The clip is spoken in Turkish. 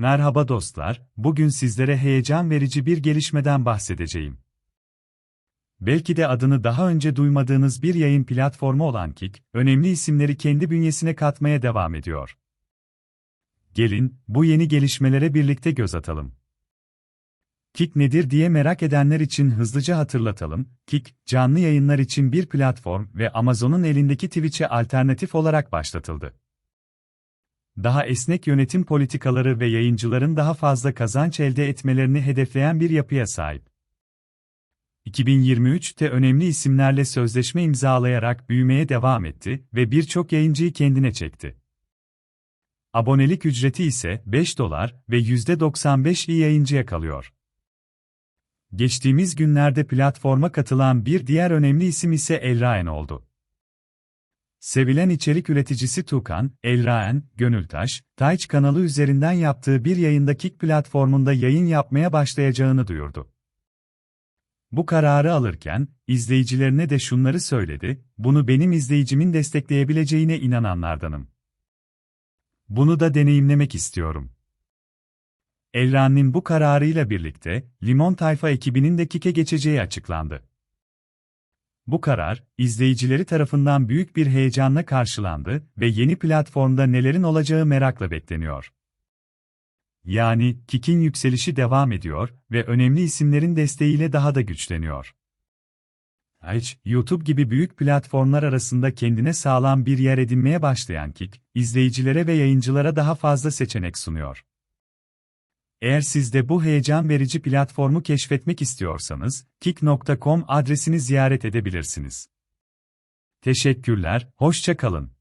Merhaba dostlar, bugün sizlere heyecan verici bir gelişmeden bahsedeceğim. Belki de adını daha önce duymadığınız bir yayın platformu olan Kik, önemli isimleri kendi bünyesine katmaya devam ediyor. Gelin, bu yeni gelişmelere birlikte göz atalım. Kik nedir diye merak edenler için hızlıca hatırlatalım. Kik, canlı yayınlar için bir platform ve Amazon'un elindeki Twitch'e alternatif olarak başlatıldı daha esnek yönetim politikaları ve yayıncıların daha fazla kazanç elde etmelerini hedefleyen bir yapıya sahip. 2023'te önemli isimlerle sözleşme imzalayarak büyümeye devam etti ve birçok yayıncıyı kendine çekti. Abonelik ücreti ise 5 dolar ve %95 iyi yayıncıya kalıyor. Geçtiğimiz günlerde platforma katılan bir diğer önemli isim ise Elraen oldu. Sevilen içerik üreticisi Tukan, Elraen, Gönültaş, Tayç kanalı üzerinden yaptığı bir yayında Kick platformunda yayın yapmaya başlayacağını duyurdu. Bu kararı alırken, izleyicilerine de şunları söyledi, bunu benim izleyicimin destekleyebileceğine inananlardanım. Bunu da deneyimlemek istiyorum. Elran'ın bu kararıyla birlikte, Limon Tayfa ekibinin de Kik'e geçeceği açıklandı. Bu karar, izleyicileri tarafından büyük bir heyecanla karşılandı ve yeni platformda nelerin olacağı merakla bekleniyor. Yani, Kik'in yükselişi devam ediyor ve önemli isimlerin desteğiyle daha da güçleniyor. Twitch, YouTube gibi büyük platformlar arasında kendine sağlam bir yer edinmeye başlayan Kik, izleyicilere ve yayıncılara daha fazla seçenek sunuyor. Eğer siz de bu heyecan verici platformu keşfetmek istiyorsanız, kik.com adresini ziyaret edebilirsiniz. Teşekkürler, hoşça kalın.